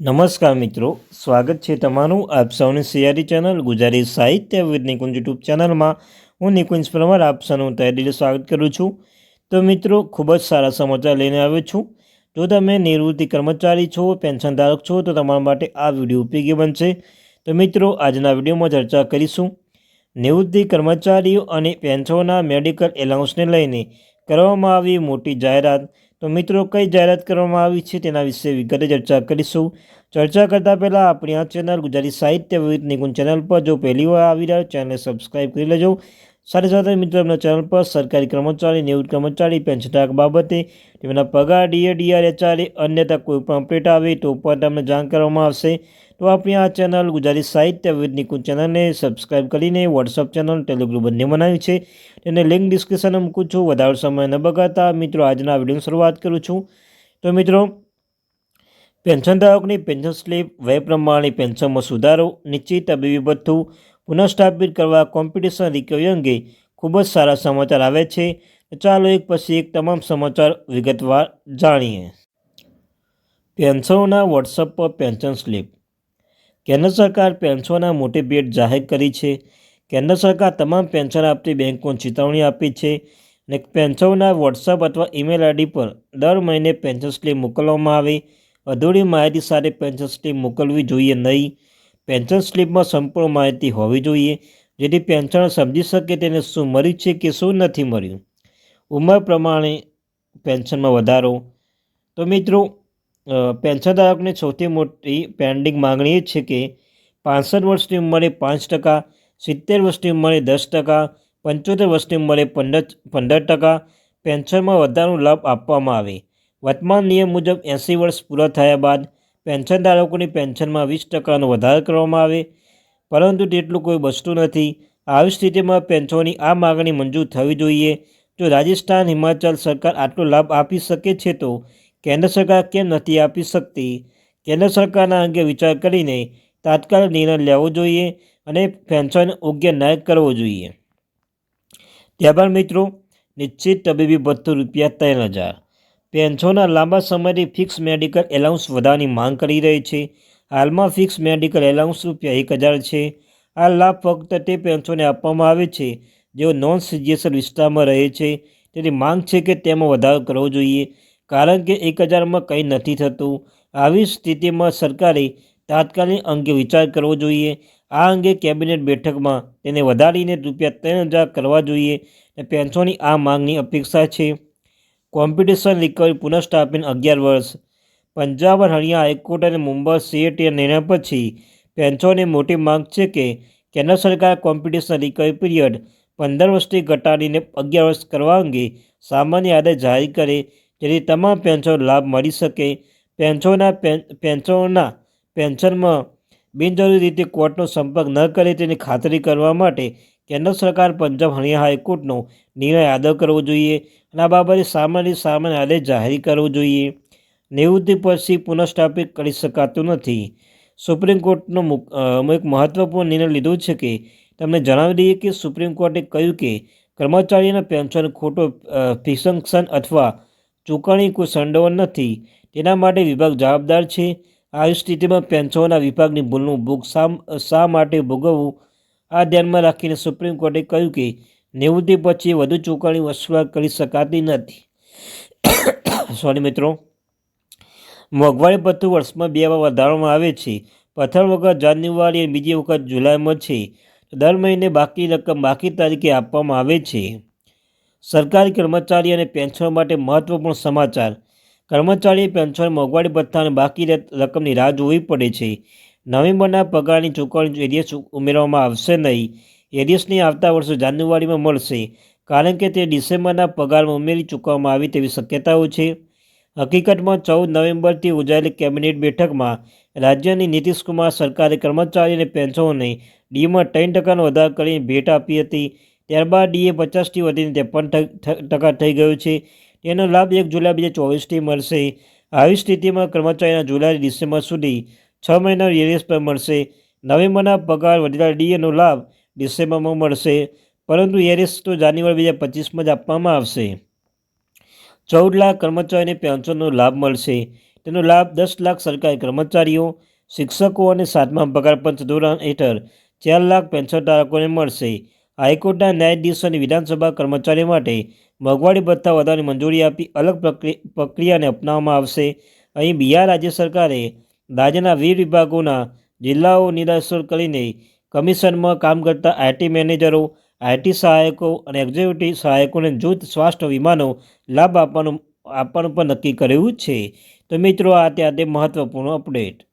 નમસ્કાર મિત્રો, સ્વાગત છે તમારું આપ સૌની સિયારી ચેનલ ગુજરાતી સાહિત્ય વિદ નિકુંજ યુટ્યુબ ચેનલમાં. હું નિકુંજ પરમાર, આપ સૌનું તહેદીલ સ્વાગત કરું છું. તો મિત્રો, ખૂબ જ સારા સમાચાર લઈને આવ્યો છું. જો તમે નિવૃત્તિ કર્મચારી છો પેન્શનધારક છો, તો તમારા માટે આ વીડિયો ઉપયોગી બનશે. તો મિત્રો, આજના વિડીયોમાં ચર્ચા કરીશું. નિવૃત્તિ કર્મચારીઓ અને પેન્શનના મેડિકલ એલાઉન્સને લઈને કરવામાં આવી મોટી જાહેરાત. તો મિત્રો, કઈ જાહેરાત કરવામાં આવી છે તેના વિશે વિગતે ચર્ચા કરીશું. ચર્ચા કરતાં પહેલાં આપણી આ ચેનલ ગુજરાતી સાહિત્ય વિવિધ નિકુંજ ચેનલ પર જો પહેલી વાર આવી રહ્યા ચેનલને સબસ્ક્રાઈબ કરી લેજો. સાથે સાથે મિત્રો એમના ચેનલ પર સરકારી કર્મચારી, નિવૃત્ત કર્મચારી પેન્શનધારક બાબતે તેમના પગાર ડીએ ડીઆર એચઆરએ અન્યતા કોઈ પણ અપડેટ આવે તો પણ તમને જાણ કરવામાં આવશે. તો આપણી આ ચેનલ ગુજરાતી સાહિત્ય વિવિધ નિકુંજ ચેનલને સબસ્ક્રાઈબ કરીને વોટ્સઅપ ચેનલ ટેલિગ્રુપ બંને બનાવ્યું છે. તેને લિંક ડિસ્ક્રિપ્શનમાં મૂકું છું. વધારે સમય ન બગાડતા મિત્રો, આજના વિડીયોની શરૂઆત કરું છું. તો મિત્રો પેન્શનધારકની પેન્શન સ્લીપ વય પ્રમાણે પેન્શનમાં સુધારો, નિશ્ચિત તબીબી ભથ્થું પુનઃસ્થાપિત કરવા કોમ્પિટિશન રિકવરી અંગે ખૂબ જ સારા સમાચાર આવે છે. ચાલો એક પછી એક તમામ સમાચાર વિગતવાર જાણીએ. પેન્શનોના વોટ્સઅપ પર પેન્શન સ્લીપ. કેન્દ્ર સરકાર પેન્શનોના મોટી ભેટ જાહેર કરી છે. કેન્દ્ર સરકાર તમામ પેન્શન આપતી બેંકોને ચેતવણી આપી છે અને પેન્શનોના વોટ્સઅપ અથવા ઈમેલ આઈડી પર દર મહિને પેન્શન સ્લીપ મોકલવામાં આવે. અધૂરી માહિતી સાથે પેન્શન સ્લીપ મોકલવી જોઈએ નહીં. પેન્શન સ્લીપમાં સંપૂર્ણ માહિતી હોવી જોઈએ, જેથી પેન્શન સમજી શકે તેને શું મળ્યું છે કે શું નથી મળ્યું. ઉંમર પ્રમાણે પેન્શનમાં વધારો. તો મિત્રો પેન્શનધારકને સૌથી મોટી પેન્ડિંગ માગણી એ છે કે પાસઠ વર્ષની ઉંમરે પાંચ ટકા, સિત્તેર વર્ષની ઉંમરે દસ ટકા, પંચોતેર વર્ષની ઉંમરે પંદર પંદર ટકા પેન્શનમાં વધારાનો લાભ આપવામાં આવે. વર્તમાન નિયમ મુજબ એંસી વર્ષ પૂરા થયા બાદ પેન્શનધારકોની પેન્શનમાં વીસ ટકાનો વધારો કરવામાં આવે, પરંતુ તેટલું કોઈ બચતું નથી. આવી સ્થિતિમાં પેન્શનની આ માગણી મંજૂર થવી જોઈએ. જો રાજસ્થાન, હિમાચલ સરકાર આટલો લાભ આપી શકે છે, તો કેન્દ્ર સરકાર કેમ નથી આપી શકતી? કેન્દ્ર સરકારના અંગે વિચાર કરીને તાત્કાલિક નિર્ણય લેવો જોઈએ અને પેન્શન યોગ્ય ન્યાય કરવો જોઈએ. ત્યારબાદ મિત્રો, નિશ્ચિત તબીબી ભથ્થું રૂપિયા ત્રણ હજાર. પેન્શનના લાંબા સમયથી ફિક્સ મેડિકલ એલાઉન્સ વધારવાની માંગ કરી રહી છે. હાલમાં ફિક્સ મેડિકલ એલાઉન્સ રૂપિયા એક હજાર છે. આ લાભ ફક્ત તે પેન્શનને આપવામાં આવે છે જેઓ નોન સિજિયસલ વિસ્તારમાં રહે છે. તેની માંગ છે કે તેમાં વધારો કરવો જોઈએ, કારણ કે એક હજારમાં કંઈ નથી થતું. આવી સ્થિતિમાં સરકારે તાત્કાલિક અંગે વિચાર કરવો જોઈએ. આ અંગે કેબિનેટ બેઠકમાં તેને વધારીને રૂપિયા ત્રણ હજાર કરવા જોઈએ. અને પેન્શનની આ માંગની અપેક્ષા છે. કોમ્પિટિશન રિકવરી પુનઃસ્થાપિત અગિયાર વર્ષ. પંજાબ, હરિયાણા હાઈકોર્ટ અને મુંબઈ સીએટી નિર્ણય પછી પેન્શનની મોટી માંગ છે કે કેન્દ્ર સરકાર કોમ્પિટિશન રિકવરી પીરિયડ પંદર વર્ષથી ઘટાડીને અગિયાર વર્ષ કરવા અંગે સામાન્ય આદેશ જાહેર કરે, જેથી તમામ પેન્શન લાભ મળી શકે. પેન્શનના પેન્શનોના પેન્શનમાં બિનજરૂરી રીતે કોર્ટનો સંપર્ક ન કરે તેની ખાતરી કરવા માટે કેન્દ્ર સરકાર પંજાબ હરિયાણા હાઈકોર્ટનો નિર્ણય આદર કરવો જોઈએ અને આ બાબતે સામાન્ય સામાન્ય આદેશ જાહેર કરવો જોઈએ. નિવૃત્તિ પછી પુનઃસ્થાપિત કરી શકાતું નથી. સુપ્રીમ કોર્ટનો એક મહત્વપૂર્ણ નિર્ણય લીધો છે કે તમને જણાવી દઈએ કે સુપ્રીમ કોર્ટે કહ્યું કે કર્મચારીના પેન્શન ખોટો ફિક્સન્શન અથવા ચૂકવણી કોઈ સંડોવન નથી. તેના માટે વિભાગ જવાબદાર છે. આવી સ્થિતિમાં પેન્શનના વિભાગની ભૂલનું ભોગ શા માટે ભોગવવું આ ધ્યાનમાં રાખીને સુપ્રીમ કોર્ટે કહ્યું કે નિવૃત્તિ પછી વધુ ચૂકવણી વસૂલાત કરી શકાતી નથી. સોરી મિત્રો. મોંઘવારી ભથ્થું વર્ષમાં બે વાર વધારવામાં આવે છે. પ્રથમ વખત જાન્યુઆરી અને બીજી વખત જુલાઈમાં છે. દર મહિને બાકી રકમ બાકી તારીખે આપવામાં આવે છે. સરકારી કર્મચારી અને પેન્શન માટે મહત્વપૂર્ણ સમાચાર. કર્મચારી પેન્શન, મોંઘવારી ભથ્થાને બાકી રકમની રાહ જોવી પડે છે. નવેમ્બરના પગારની ચૂકવણી એરિયસ ઉમેરવામાં આવશે નહીં. એરિયસની આવતા વર્ષે જાન્યુઆરીમાં મળશે, કારણ કે તે ડિસેમ્બરના પગારમાં ઉમેરી ચૂકવવામાં આવી તેવી શક્યતાઓ છે. હકીકતમાં, ચૌદ નવેમ્બરથી યોજાયેલી કેબિનેટ બેઠકમાં રાજ્યની નીતિશકુમાર સરકારે કર્મચારી અને પેન્શનોને ડીમાં ત્રણ ટકાનો વધારો કરીને ભેટ આપી હતી. ત્યારબાદ ડીએ પચાસથી વધીને ત્રેપન ટકા થઈ ગયો છે. તેનો લાભ એક જુલાઈ બે હજાર ચોવીસથી મળશે. આવી સ્થિતિમાં કર્મચારીના જુલાઈ ડિસેમ્બર સુધી છ મહિના એરિયસ પર મળશે. નવેમ્બરના પગાર વધેલા ડીએનો લાભ ડિસેમ્બરમાં મળશે. પરંતુ એરિયસ તો જાન્યુઆરી બે હજાર પચીસમાં જ આપવામાં આવશે. ચૌદ લાખ કર્મચારીને પેન્શનનો લાભ મળશે. તેનો લાભ દસ લાખ સરકારી કર્મચારીઓ, શિક્ષકો અને સાતમા પગાર પંચ ધોરણ હેઠળ ચાર લાખ પેન્શન ધારકોને મળશે. હાઈકોર્ટના ન્યાયાધીશ અને વિધાનસભા કર્મચારીઓ માટે મોંઘવારી ભથ્થા વધારવાની મંજૂરી આપી અલગ પ્રક્રિ- પ્રક્રિયાને અપનાવવામાં આવશે. અહીં બિહાર રાજ્ય સરકારે રાજ્યના વિવિધ વિભાગોના જિલ્લાઓ નિરાશર કરીને કમિશનમાં કામ કરતા આઈટી મેનેજરો, આઈટી સહાયકો અને એક્ઝિક્યુટિવ સહાયકોને જૂથ સ્વાસ્થ્ય વીમાનો લાભ આપવાનું આપવાનું પણ નક્કી કર્યું છે. તો મિત્રો, આ અત્યારે તે મહત્વપૂર્ણ અપડેટ.